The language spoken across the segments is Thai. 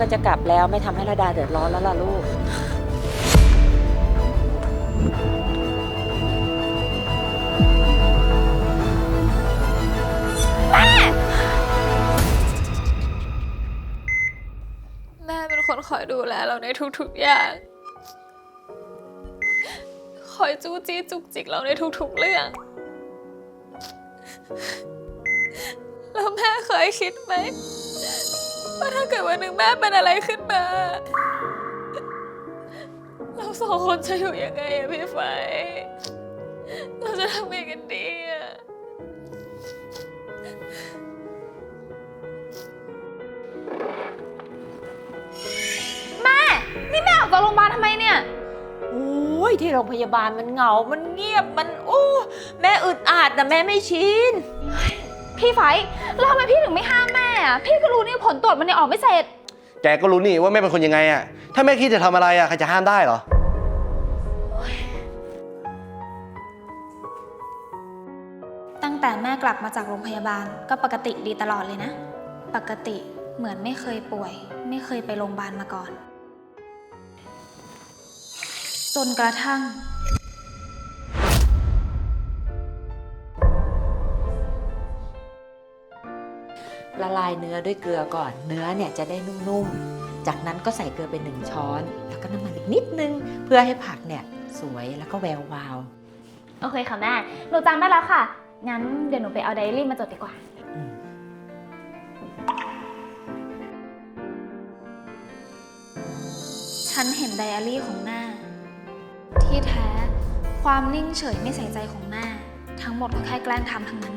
ก็จะกลับแล้วไม่ทำให้ระดาเดือดร้อนแล้วล่ะลูก แม่เป็นคนคอยดูแลเราในทุกๆอย่าง คอยจู้จี้จุกจิกเราในทุกๆเรื่อง แล้วแม่เคยคิดไหม ว่าถ้าเกิดวันหนึ่งแม่เป็นอะไรขึ้นมา เราสองคนจะอยู่ยังไงอะพี่ไฟ เราจะทำยังไงกันดีอะนี่แม่ออกจากโรงพยาบาลทำไมเนี่ย โอ้ยที่โรงพยาบาลมันเหงา มันเงียบ มันโอ้ แม่อึดอัดนะแม่ไม่ชิน พี่ไฟแล้วทำไมพี่ถึงไม่ห้ามแม่อะพี่ก็รู้นี่ผลตรวจมันยังออกไม่เสร็จ แกก็รู้นี่ว่าแม่เป็นคนยังไงอะถ้าแม่คิดจะทำอะไรอะใครจะห้ามได้เหรอ ตั้งแต่แม่กลับมาจากโรงพยาบาลก็ปกติดีตลอดเลยนะ ปกติเหมือนไม่เคยป่วย ไม่เคยไปโรงพยาบาลมาก่อน จนกระทั่ง ละลายเนื้อด้วยเกลือก่อน เนื้อเนี่ยจะได้นุ่มๆ จากนั้นก็ใส่เกลือไปหนึ่งช้อน แล้วก็น้ำมันอีกนิดนึง เพื่อให้ผักเนี่ยสวยแล้วก็แวววาว โอเคค่ะแม่ หนูจำได้แล้วค่ะ งั้นเดี๋ยวหนูไปเอาไดอารี่มาจดดีกว่าอืมฉันเห็นไดอารี่ของแม่ที่แท้ ความนิ่งเฉยไม่ใส่ใจของแม่ทั้งหมดก็แค่แกล้งทำทั้งนั้น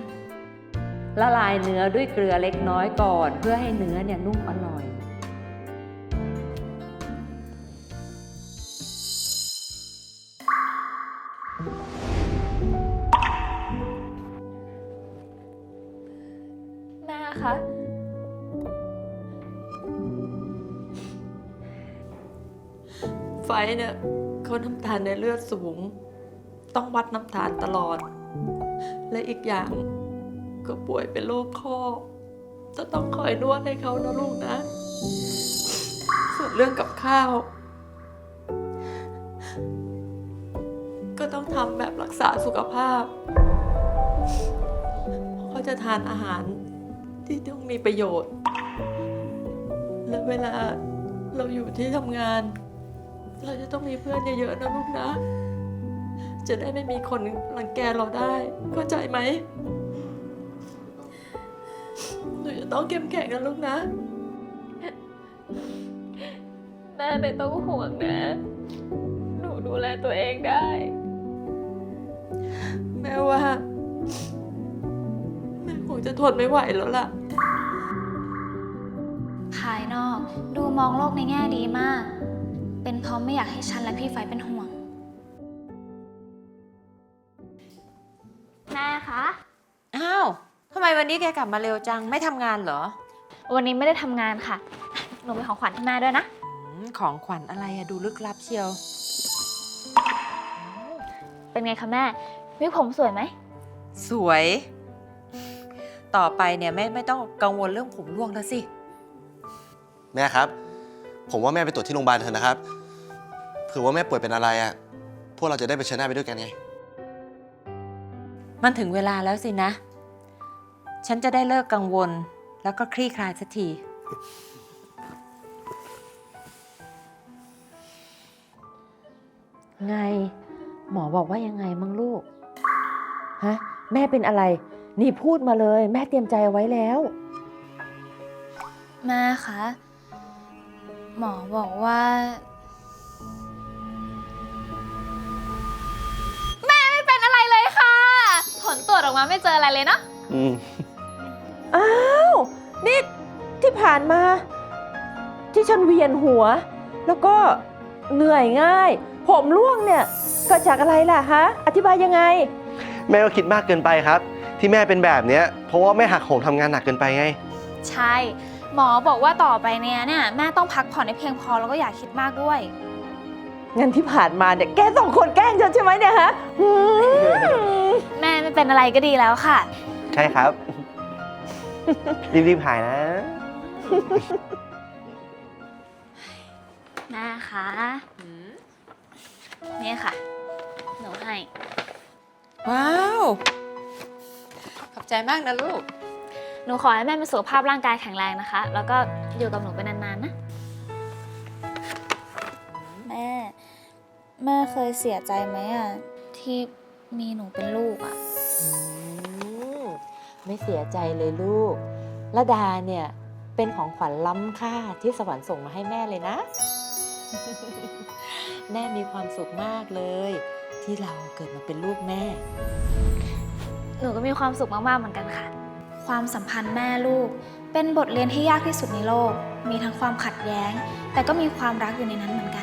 ละลายเนื้อด้วยเกลือเล็กน้อยก่อน เพื่อให้เนื้อเนี่ยนุ่มอร่อย แม่คะ ไฟเนี่ยเขาน้ำตาลในเลือดสูง ต้องวัดน้ำตาลตลอด และอีกอย่าง ก็ป่วยเป็นโรคข้อ จะต้องคอยนวดให้เขานะลูกนะ ส่วนเรื่องกับข้าว ก็ต้องทำแบบรักษาสุขภาพ เขาจะทานอาหารที่ต้องมีประโยชน์ และเวลาเราอยู่ที่ทำงาน เราจะต้องมีเพื่อนเยอะๆนะลูกนะ จะได้ไม่มีคนรังแกเราได้ เข้าใจไหม หนูจะต้องเข้มแข็งนะลูกนะ แม่ไม่ต้องห่วงนะ หนูดูแลตัวเองได้ แม่ว่า แม่คงจะทนไม่ไหวแล้วล่ะ ภายนอกดูมองโลกในแง่ดีมาก เป็นเพราะไม่อยากให้ฉันและพี่ไฟเป็นห่วง แม่คะอ้าว ทำไมวันนี้แกกลับมาเร็วจังไม่ทำงานเหรอวันนี้ไม่ได้ทำงานค่ะ หนูมีของขวัญให้แม่ด้วยนะ อืมของขวัญอะไรอะดูลึกลับเชียว เป็นไงคะแม่วิกผมสวยไหม สวย ต่อไปเนี่ยแม่ไม่ต้องกังวลเรื่องผมร่วงแล้วสิ แม่ครับ ผมว่าแม่ไปตรวจที่โรงพยาบาลเถอะนะครับ เผื่อว่าแม่ป่วยเป็นอะไรอะพวกเราจะได้ไปเชิญหน้าไปด้วยกันไง มันถึงเวลาแล้วสินะ ฉันจะได้เลิกกังวล แล้วก็คลี่คลายสักที ไง หมอบอกว่ายังไงมั่งลูก ฮะ แม่เป็นอะไร นี่พูดมาเลย แม่เตรียมใจเอาไว้แล้ว แม่คะ หมอบอกว่า แม่ไม่เป็นอะไรเลยค่ะ ผลตรวจออกมาไม่เจออะไรเลยเนาะ อืม อ้าวนี่ที่ผ่านมา ที่ฉันเวียนหัว แล้วก็เหนื่อยง่าย ผมร่วงเนี่ยเกิดจากอะไรล่ะฮะ อธิบายยังไง แม่ก็คิดมากเกินไปครับ ที่แม่เป็นแบบเนี้ยเพราะว่าแม่หักโหมทำงานหนักเกินไปไง ใช่ หมอบอกว่าต่อไปเนี่ยเนี่ยแม่ต้องพักผ่อนให้เพียงพอแล้วก็อย่าคิดมากด้วย งั้นที่ผ่านมาเนี่ยแกสองคนแกล้งฉันใช่ไหมเนี่ยฮะหืมแม่ไม่เป็นอะไรก็ดีแล้วค่ะ ใช่ครับ รีบๆหายนะแม่คะนี่ค่ะ หนูให้ ว้าว ขอบใจมากนะลูก หนูขอให้แม่มีสุขภาพร่างกายแข็งแรงนะคะ แล้วก็อยู่กับหนูไปนานๆนะ แม่ แม่เคยเสียใจไหมอะ ที่มีหนูเป็นลูกอะอืม ไม่เสียใจเลยลูกระดาเนี่ยเป็นของขวัญล้ำค่าที่สวรรค์ส่งมาให้แม่เลยนะ แม่มีความสุขมากเลย ที่เราเกิดมาเป็นลูกแม่ หนูก็มีความสุขมากๆเหมือนกันค่ะ ความสัมพันธ์แม่ลูก เป็นบทเรียนที่ยากที่สุดในโลก มีทั้งความขัดแย้ง แต่ก็มีความรักอยู่ในนั้นเหมือนกัน